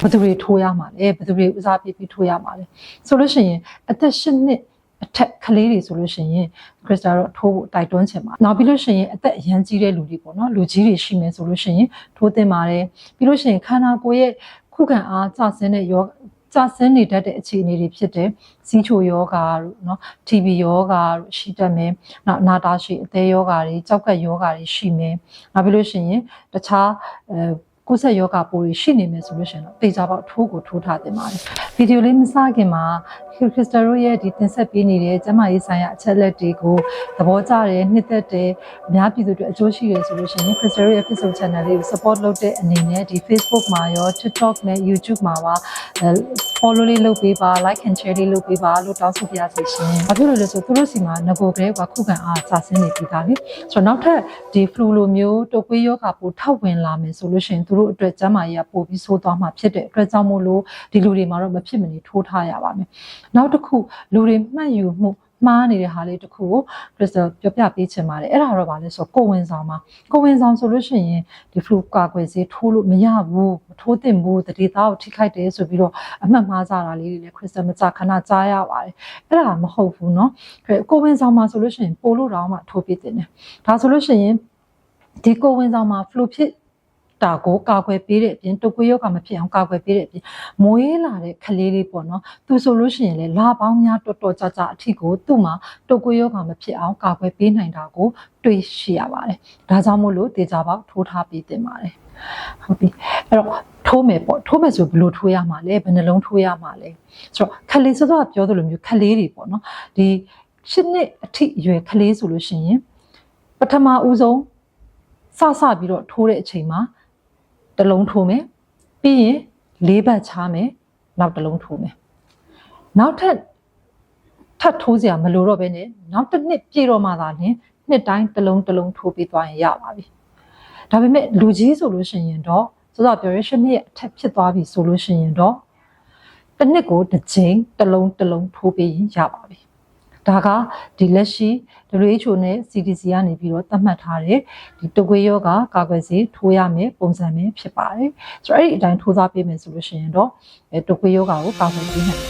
ဘယ်သူတွေထိုးရမှာလဲဘယ်သူတွေဦးစားပေးပြီးထိုးရမှာလဲဆိုလို့ရှိရင်အသက်၈နှစ်အထက်ကလေးတွေဆိုလို့ရှိရင်ခရစ်တာတော့ထိုးဖို့တိုက်တွန်းချင်ပါနောက်ပြီးလို့ရှိရင်အသက်အရန်ကြီးတဲ့လူတွေပေါ့နော်လူကြီးတွေရှိမယ်ဆိုလို့ရှိရင်ထိုးသင့်ပါတယ်ပြီးလို့ရှိရင်ခန္ဓာကိုယ်ရဲ့ခုခံအားကျဆင်းတဲ့ယောကျဆင်းနေတတ်တဲ့အခြေအနေတွေဖြစ်တယ်။စီးချိုယောဂါတို့နော် TB ယောဂါတို့ရှိတတ်မယ်။နောက်နာတာရှိအသေးယောဂါတွေကြောက်ကက်ယောဂါတွေရှိမယ်။နောက်ပြီးလို့ရှိရင်တခြားအဲ ကိုယ်ဆက်ယောဂပိုးတွေရှိနေမယ်ဆိုလို့ရှိရင်တော့တေချာပေါက်ထိုးကိုထိုးထားတင်ပါတယ်။ဗီဒီယိုလေးမစခင်မှာခရစ်စတာတို့ရဲ့ဒီတင်ဆက်ပေးနေတဲ့ကျမရေးဆိုင်ရာအချက်လက်တွေကိုသဘောကျတယ်နှစ်သက်တယ်အများပြည်သူတွေအကျိုးရှိတယ်ဆိုလို့ရှိရင်ခရစ်စတာတို့ရဲ့ Facebook channel လေးကို support လုပ်တဲ့အနေနဲ့ဒီ Facebook မှာရော TikTok နဲ့ YouTube မှာပါအဲ follow လေးလုပ်ပေးပါ like and share လေးလုပ်ပေးပါလို့တောင်းဆိုပါရစေရှင်။ဘာဖြစ်လို့လဲဆိုသူတို့စီမှာငကိုကလေးကခုခံအားစာဆင်းနေပြီးသားလေ။ဆိုတော့နောက်ထပ်ဒီ flu လိုမျိုးတုပ်ကွေးယောဂပိုထောက်ဝင်လာမယ်ဆိုလို့ရှိရင်သူတို့အတွက်ကျန်းမာရေးကပိုပြီးဆိုးသွားမှာဖြစ်တဲ့အတွက်ကြောင့်မို့လို့ဒီလူတွေမှာတော့မဖြစ်မနေထိုးထားရပါမယ်။နောက်တစ်ခုလူတွေမှတ်ယူမှု မှားနေတဲ့ဟာလေးတစ်ခုကိုခရစ်စတယ်ပြောပြပေးချင်ပါတယ်အဲ့ဒါတော့ဗာလဲဆိုကိုဝင်ဆောင်မှာကိုဝင်ဆောင်ဆိုလို့ရှိရင်ဒီ flu ကာကွယ်ဆေးထိုးလို့မရဘူးမထိုးသင့်ဘူးတတိသားကိုထိခိုက်တယ်ဆိုပြီးတော့အမှတ်မှားကြတာလေးတွေလည်းခရစ်စတယ်မကြခဏကြားရပါတယ်အဲ့ဒါမဟုတ်ဘူးเนาะကိုဝင်ဆောင်မှာဆိုလို့ရှိရင်ပိုလို့တောင်မှထိုးပြတင်တယ်ဒါဆိုလို့ရှိရင်ဒီကိုဝင်ဆောင်မှာ flu ဖြစ် တာကိုကာကွယ်ပေးတဲ့အပြင်တုပ်ကွေးရောဂါမဖြစ်အောင်ကာကွယ်ပေးတဲ့အပြင်မွေးလာတဲ့ကလေးလေးပေါ့နော်သူဆိုလို့ရှိရင်လေလာပေါင်းများတော်တော်ကြာကြာအထိကိုသူ့မှာတုပ်ကွေးရောဂါမဖြစ်အောင်ကာကွယ်ပေးနိုင်တာကိုတွေ့ရှိရပါတယ်ဒါကြောင့်မို့လို့တေချာပေါက်ထိုးထားပေးတင်ပါတယ်ဟုတ်ပြီအဲ့တော့ထိုးမယ်ပေါ့ထိုးမယ်ဆိုဘယ်လိုထိုးရမှာလဲဘယ်နှလုံးထိုးရမှာလဲဆိုတော့ခလေးစောစောကပြောသလိုမျိုးခလေးတွေပေါ့နော်ဒီရှစ်နှစ်အထိအရွယ်ခလေးဆိုလို့ရှိရင်ပထမဦးဆုံးစစပြီးတော့ထိုးတဲ့အချိန်မှာ တစ်လုံးထိုးမယ်ပြီးရင်လေးဘက်ချားမယ်နောက်တစ်လုံးထိုးမယ်နောက်ထပ်ထပ်ထိုးစရာမလိုတော့ဘဲနဲ့နောက်တစ်နှစ်ပြည့်တော့မှသာလျှင်နှစ်တိုင်းတစ်လုံးတစ်လုံးထိုးပြီးသွားရင်ရပါပြီဒါပေမဲ့လူကြီးဆိုလို့ရှိရင်တော့ဆိုတော့ပြောရရှစ်နှစ်အထက်ဖြစ်သွားပြီဆိုလို့ရှိရင်တော့တစ်နှစ်ကိုတစ်ချိန်တစ်လုံးတစ်လုံးထိုးပြီးရင်ရပါပြီ ဒါကဒီလက်ရှိ WHO နဲ့ CDC ကနေပြီးတော့သတ်မှတ်ထားတဲ့ဒီတုပ်ကွေးရောဂါကာကွယ်ဆေးထိုးရမယ်ပုံစံမျိုးဖြစ်ပါတယ်ဆိုတော့အဲ့ဒီအတိုင်းထိုးသားပေးမယ်ဆိုလို့ရှိရင်တော့အဲတုပ်ကွေးရောဂါကိုကာကွယ်ပေးနိုင်မှာဖြစ်ပါတယ်